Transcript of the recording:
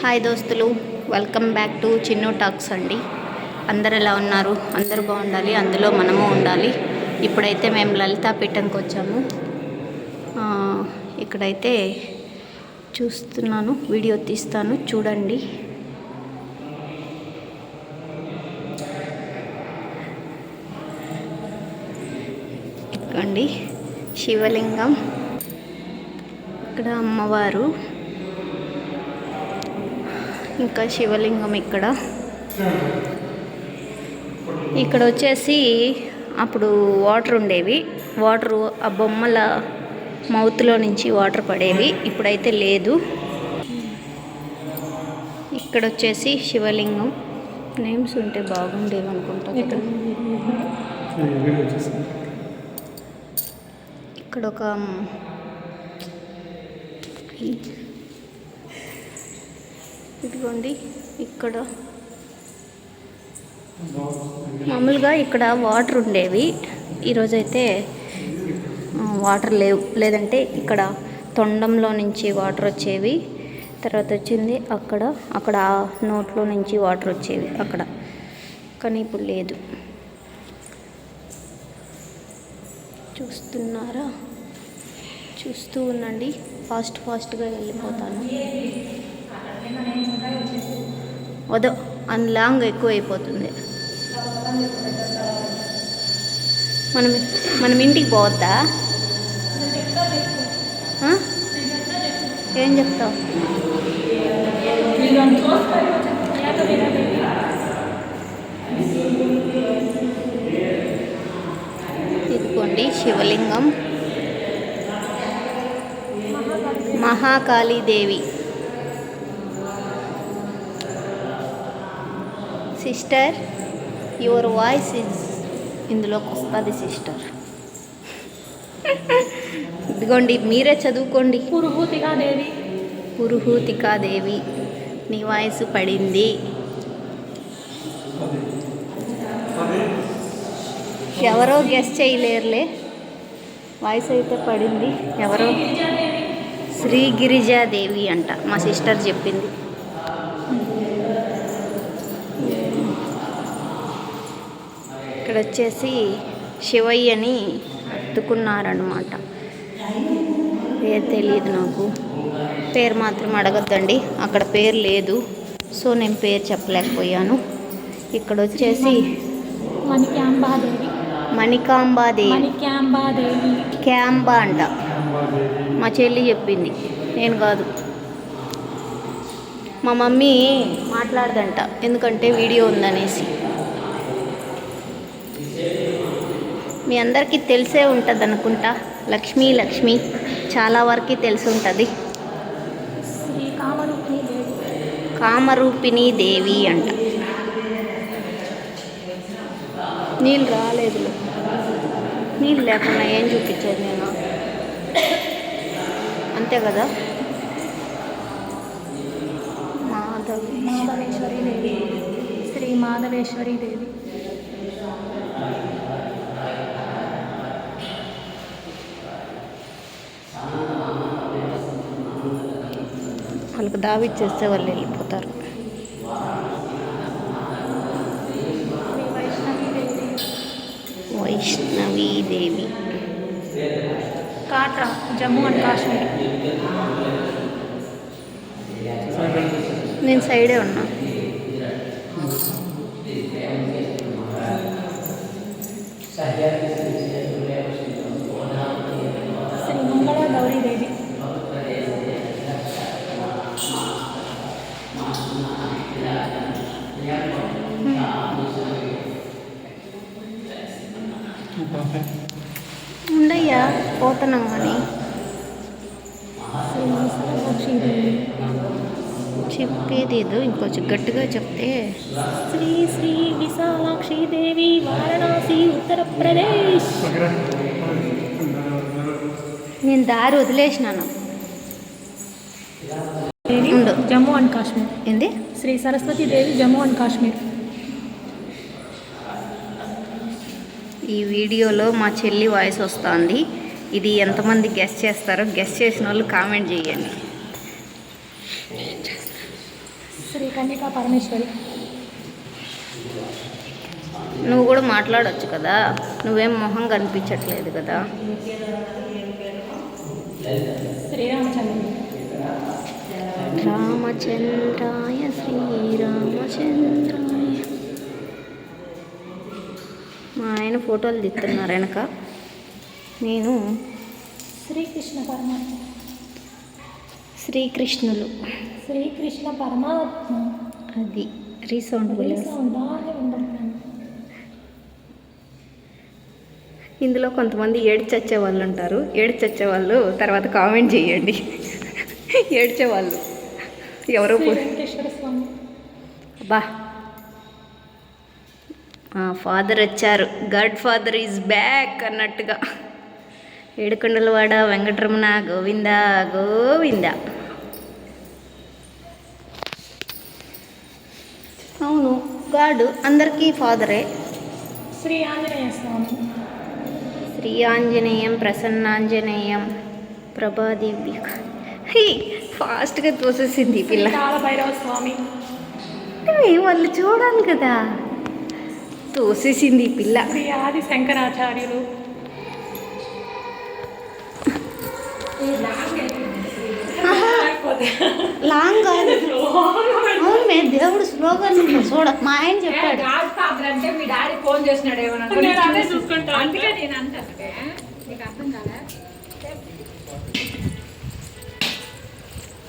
Hi దోస్తులు welcome back to Chinnu talks అండి. అందరు ఎలా ఉన్నారు? అందరూ బాగుండాలి అందులో మనము ఉండాలి. ఇప్పుడైతే మేము లలితాపీఠంకి వచ్చాము. ఇక్కడైతే చూస్తున్నాను వీడియో తీస్తాను చూడండి. ఇదిగోండి శివలింగం. ఇక్కడ అమ్మవారు. ఇంకా శివలింగం ఇక్కడ. ఇక్కడ వచ్చేసి అప్పుడు వాటర్ ఉండేవి. వాటర్ ఆ బొమ్మల మౌత్లో నుంచి వాటర్ పడేవి. ఇప్పుడైతే లేదు. ఇక్కడ వచ్చేసి శివలింగం. నేమ్స్ ఉంటే బాగుండేవి అనుకుంటా. ఇక్కడ ఒక ఇదిగోండి ఇక్కడ. మామూలుగా ఇక్కడ వాటర్ ఉండేవి. ఈరోజైతే వాటర్ లేవు. లేదంటే ఇక్కడ తొండంలో నుంచి వాటర్ వచ్చేవి. తర్వాత వచ్చింది అక్కడ. అక్కడ నోట్లో నుంచి వాటర్ వచ్చేవి అక్కడ. కానీ ఇప్పుడు లేదు. చూస్తున్నారా? చూస్తూ ఉండండి. ఫాస్ట్ ఫాస్ట్గా వెళ్ళిపోతాను. వదో అండ్ లాంగ్ ఎక్కువ అయిపోతుంది మనం మనం ఇంటికి పోవద్దా? ఏం చెప్తావు? ఇదిగోండి శివలింగం. Mahakalidevi. Sister your voice is ఇందులోకి వస్తుంది సిస్టర్ ఇదిగోండి మీరే చదువుకోండి. పురుహూతిగా దేవి. పురుహూతికాదేవి నీ వాయిస్ పడింది. ఎవరో గెస్ట్ చేయలేరులే. వాయిస్ అయితే పడింది. ఎవరో? శ్రీ గిరిజాదేవి. అంట మా సిస్టర్ చెప్పింది. ఇక్కడ వచ్చేసి శివయ్యని అత్తుకున్నారనమాట పేరు తెలియదు నాకు. పేరు మాత్రం అడగద్దండి. అక్కడ పేరు లేదు. సో నేను పేరు చెప్పలేకపోయాను. ఇక్కడ వచ్చేసి మణికాంబాదేవి. మణిక్యాంబాదేవి క్యాంబా అంట. మా చెల్లి చెప్పింది. నేను కాదు. మా మమ్మీ మాట్లాడదంట. ఎందుకంటే వీడియో ఉందనేసి. మీ అందరికీ తెలిసే ఉంటుంది అనుకుంటా. లక్ష్మీ లక్ష్మి చాలా వరకు తెలిసి ఉంటుంది. శ్రీ కామరూపిణి దేవి దేవి అంట. నీళ్ళు రాలేదు. నీళ్ళు లేకుండా ఏం చూపించేది నేను? అంతే కదా? మాధవి మాధవేశ్వరి దేవి. శ్రీ మాధవేశ్వరి దేవి. వాళ్ళకి దావిచ్చేస్తే వాళ్ళు వెళ్ళిపోతారు. శ్రీ వైష్ణవి దేవి వైష్ణవీ దేవి. కాట్రా జమ్మూ అండ్ కాశ్మీర్. నేను సైడే ఉన్నా. ఉండయ్యా పోతున్నాం కానీ శ్రీ విశాలాక్షి దేవి చెప్పేది ఏదో ఇంకొంచెం గట్టిగా చెప్తే. శ్రీ శ్రీ విశాలాక్షి దేవి వారణాసి ఉత్తరప్రదేశ్ నేను దారి వదిలేసినాను. జమ్మూ అండ్ కాశ్మీర్. ఏంది? శ్రీ సరస్వతి దేవి జమ్మూ అండ్ కాశ్మీర్. ఈ వీడియోలో మా చెల్లి వాయిస్ వస్తుంది. ఇది ఎంతమంది గెస్ట్ చేస్తారో గెస్ట్ చేసిన వాళ్ళు కామెంట్ చేయండి. శ్రీ కన్యకా పరమేశ్వరి. నువ్వు కూడా మాట్లాడొచ్చు కదా. నువ్వేం మొహం కనిపించట్లేదు కదా. శ్రీరామచంద్రుడు రామచంద్రాయ శ్రీరామచంద్రాయ మా ఆయన ఫోటోలు తీస్తున్నారు వెనక. నేను శ్రీకృష్ణ పరమాత్మ. శ్రీకృష్ణులు. శ్రీకృష్ణ పరమాత్మ. అది రీసౌండ్ ఇందులో కొంతమంది ఏడ్చచ్చే వాళ్ళు ఉంటారు. ఏడ్చచ్చే వాళ్ళు తర్వాత కామెంట్ చేయండి. ఏడ్చే వాళ్ళు. ఎవరో బా ఫాదర్ వచ్చారు. గాడ్ ఫాదర్ ఈజ్ బ్యాక్ అన్నట్టుగా. ఏడుకొండలవాడ వెంకటరమణ గోవింద గోవింద. అవును గాడ్ అందరికీ ఫాదరే శ్రీ ఆంజనేయ స్వామి. శ్రీ ఆంజనేయం ప్రసన్నాంజనేయం ప్రభాదివ్య హీ ఫాస్ట్గా తోసేసింది పిల్ల. స్వామి. వాళ్ళు చూడాలి కదా. తోసేసింది ఈ పిల్ల. ఆది శంకరాచార్యులు. లాంగ్ కాదు. అవును మే దేవుడు స్లోగా చూడ మా ఆయన చెప్పాడు. అంటే మీ డాడీ ఫోన్ చేసినాడు ఏమన్నా. అందుకే నేను అంటే మీకు అర్థం కాలే?